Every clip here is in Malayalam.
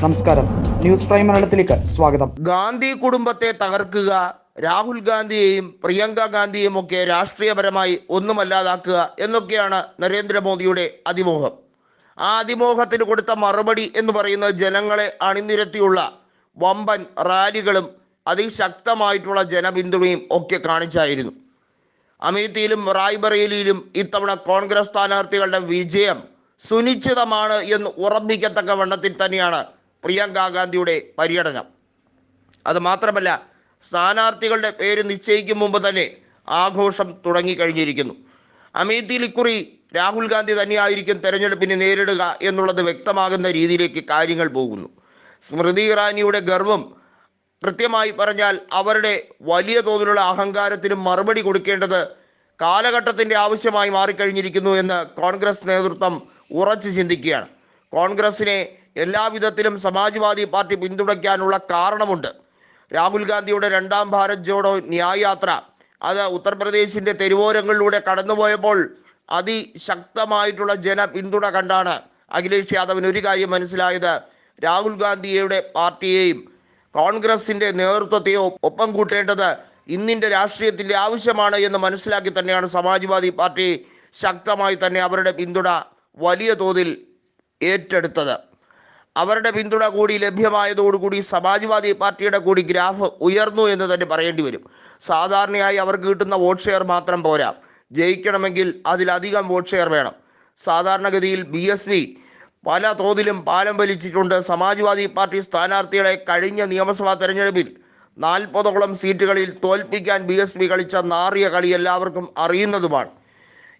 നമസ്കാരം. ന്യൂസ് പ്രൈം മലയാളത്തിലേക്ക് സ്വാഗതം. ഗാന്ധി കുടുംബത്തെ തകർക്കുക രാഹുൽ ഗാന്ധിയെയും പ്രിയങ്ക ഗാന്ധിയെയും ഒക്കെ രാഷ്ട്രീയപരമായി ഒന്നുമല്ലാതാക്കുക എന്നൊക്കെയാണ് നരേന്ദ്രമോദിയുടെ അതിമോഹം. ആ അതിമോഹത്തിന് കൊടുത്ത മറുപടി എന്ന് പറയുന്ന ജനങ്ങളെ അണിനിരത്തിയുള്ള വമ്പൻ റാലികളും അതിശക്തമായിട്ടുള്ള ജനപിന്തുണയും ഒക്കെ കാണിച്ചായിരുന്നു. അമേത്തിയിലും റായ്ബറേലിയിലും ഇത്തവണ കോൺഗ്രസ് സ്ഥാനാർത്ഥികളുടെ വിജയം സുനിശ്ചിതമാണ് എന്ന് ഉറപ്പിക്കത്തക്ക വണ്ണത്തിൽ തന്നെയാണ് പ്രിയങ്ക ഗാന്ധിയുടെ പര്യടനം. അത് മാത്രമല്ല സ്ഥാനാർത്ഥികളുടെ പേര് നിശ്ചയിക്കും മുമ്പ് തന്നെ ആഘോഷം തുടങ്ങിക്കഴിഞ്ഞിരിക്കുന്നു. അമേത്തിയിൽ ഇക്കുറി രാഹുൽ ഗാന്ധി തന്നെയായിരിക്കും തെരഞ്ഞെടുപ്പിനെ നേരിടുക എന്നുള്ളത് വ്യക്തമാകുന്ന രീതിയിലേക്ക് കാര്യങ്ങൾ പോകുന്നു. സ്മൃതി ഇറാനിയുടെ ഗർവം കൃത്യമായി പറഞ്ഞാൽ അവരുടെ വലിയ തോതിലുള്ള അഹങ്കാരത്തിന് മറുപടി കൊടുക്കേണ്ടത് കാലഘട്ടത്തിന്റെ ആവശ്യമായി മാറിക്കഴിഞ്ഞിരിക്കുന്നു എന്ന് കോൺഗ്രസ് നേതൃത്വം ഉറച്ചു ചിന്തിക്കുകയാണ്. കോൺഗ്രസിനെ എല്ലാവിധത്തിലും സമാജ്വാദി പാർട്ടി പിന്തുണയ്ക്കാനുള്ള കാരണമുണ്ട്. രാഹുൽ ഗാന്ധിയുടെ രണ്ടാം ഭാരത് ജോഡോ ന്യായയാത്ര അത് ഉത്തർപ്രദേശിന്റെ തെരുവോരങ്ങളിലൂടെ കടന്നുപോയപ്പോൾ അതിശക്തമായിട്ടുള്ള ജന പിന്തുണ കണ്ടാണ് അഖിലേഷ് യാദവിന് ഒരു കാര്യം മനസ്സിലായത്. രാഹുൽ ഗാന്ധിയുടെ പാർട്ടിയെയും കോൺഗ്രസിന്റെ നേതൃത്വത്തെയോ ഒപ്പം കൂട്ടേണ്ടത് ഇന്നിന്റെ രാഷ്ട്രീയത്തിന്റെ ആവശ്യമാണ് എന്ന് മനസ്സിലാക്കി തന്നെയാണ് സമാജ്വാദി പാർട്ടി ശക്തമായി തന്നെ അവരുടെ പിന്തുണ വലിയ തോതിൽ ഏറ്റെടുത്തത്. അവരുടെ പിന്തുണ കൂടി ലഭ്യമായതോടുകൂടി സമാജ്വാദി പാർട്ടിയുടെ കൂടി ഗ്രാഫ് ഉയർന്നു എന്ന് തന്നെ പറയേണ്ടി വരും. സാധാരണയായി അവർക്ക് കിട്ടുന്ന വോട്ട് ഷെയർ മാത്രം പോരാ. ജയിക്കണമെങ്കിൽ അതിലധികം വോട്ട് ഷെയർ വേണം. സാധാരണഗതിയിൽ ബി എസ് പി പല തോതിലും പാലം വലിച്ചിട്ടുണ്ട്. സമാജ്വാദി പാർട്ടി സ്ഥാനാർത്ഥികളെ കഴിഞ്ഞ നിയമസഭാ തെരഞ്ഞെടുപ്പിൽ നാൽപ്പതോളം സീറ്റുകളിൽ തോൽപ്പിക്കാൻ ബി എസ് പി കളിച്ച നാറിയ കളി എല്ലാവർക്കും അറിയുന്നതുമാണ്.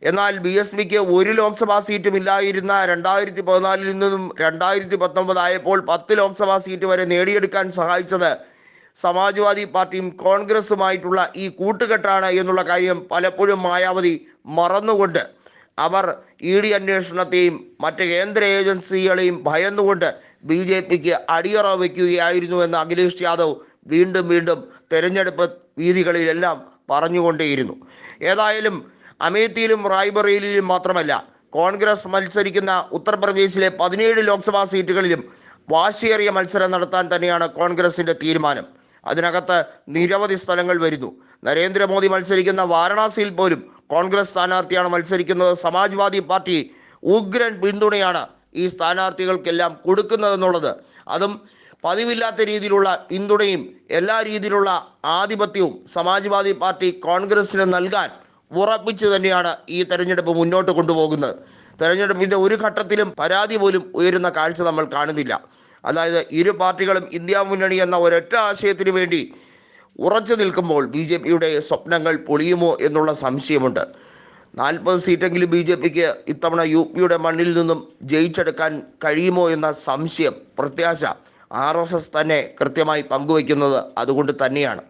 എന്നാൽ ബി എസ് പിക്ക് ഒരു ലോക്സഭാ സീറ്റും ഇല്ലായിരുന്ന രണ്ടായിരത്തി പതിനാലിൽ നിന്നും രണ്ടായിരത്തി പത്തൊമ്പതായപ്പോൾ പത്ത് ലോക്സഭാ സീറ്റ് വരെ നേടിയെടുക്കാൻ സഹായിച്ചത് സമാജ്വാദി പാർട്ടിയും കോൺഗ്രസുമായിട്ടുള്ള ഈ കൂട്ടുകെട്ടാണ് എന്നുള്ള കാര്യം പലപ്പോഴും മായാവതി മറന്നുകൊണ്ട് അവർ ഇ ഡി അന്വേഷണത്തെയും മറ്റ് കേന്ദ്ര ഏജൻസികളെയും ഭയന്നുകൊണ്ട് ബി ജെ പിക്ക് അടിയറ വയ്ക്കുകയായിരുന്നു എന്ന് അഖിലേഷ് യാദവ് വീണ്ടും വീണ്ടും തെരഞ്ഞെടുപ്പ് വീതികളിലെല്ലാം പറഞ്ഞുകൊണ്ടേയിരുന്നു. ഏതായാലും അമേത്തിയിലും റായ്ബറേലിയിലും മാത്രമല്ല കോൺഗ്രസ് മത്സരിക്കുന്ന ഉത്തർപ്രദേശിലെ പതിനേഴ് ലോക്സഭാ സീറ്റുകളിലും വാശിയേറിയ മത്സരം നടത്താൻ തന്നെയാണ് കോൺഗ്രസിന്റെ തീരുമാനം. അതിനകത്ത് നിരവധി സ്ഥലങ്ങൾ വരുന്നു. നരേന്ദ്രമോദി മത്സരിക്കുന്ന വാരണാസിയിൽ പോലും കോൺഗ്രസ് സ്ഥാനാർത്ഥിയാണ് മത്സരിക്കുന്നത്. സമാജ്വാദി പാർട്ടി ഉഗ്രൻ പിന്തുണയാണ് ഈ സ്ഥാനാർത്ഥികൾക്കെല്ലാം കൊടുക്കുന്നതെന്നുള്ളത്. അതും പതിവില്ലാത്ത രീതിയിലുള്ള പിന്തുണയും എല്ലാ രീതിയിലുള്ള ആധിപത്യവും സമാജ്വാദി പാർട്ടി കോൺഗ്രസിന് നൽകാൻ ഉറപ്പിച്ചു തന്നെയാണ് ഈ തെരഞ്ഞെടുപ്പ് മുന്നോട്ട് കൊണ്ടുപോകുന്നത്. തെരഞ്ഞെടുപ്പിന്റെ ഒരു ഘട്ടത്തിലും പരാതി പോലും ഉയരുന്ന കാഴ്ച നമ്മൾ കാണുന്നില്ല. അതായത് ഇരു പാർട്ടികളും ഇന്ത്യ മുന്നണി എന്ന ഒരൊറ്റ ആശയത്തിനു വേണ്ടി ഉറച്ചു നിൽക്കുമ്പോൾ ബി ജെ പിയുടെ സ്വപ്നങ്ങൾ പൊളിയുമോ എന്നുള്ള സംശയമുണ്ട്. നാൽപ്പത് സീറ്റെങ്കിലും ബി ജെ പിക്ക് ഇത്തവണ യു പിയുടെ മണ്ണിൽ നിന്നും ജയിച്ചെടുക്കാൻ കഴിയുമോ എന്ന സംശയം പ്രത്യാശ ആർ എസ് എസ് തന്നെ കൃത്യമായി പങ്കുവയ്ക്കുന്നത് അതുകൊണ്ട് തന്നെയാണ്.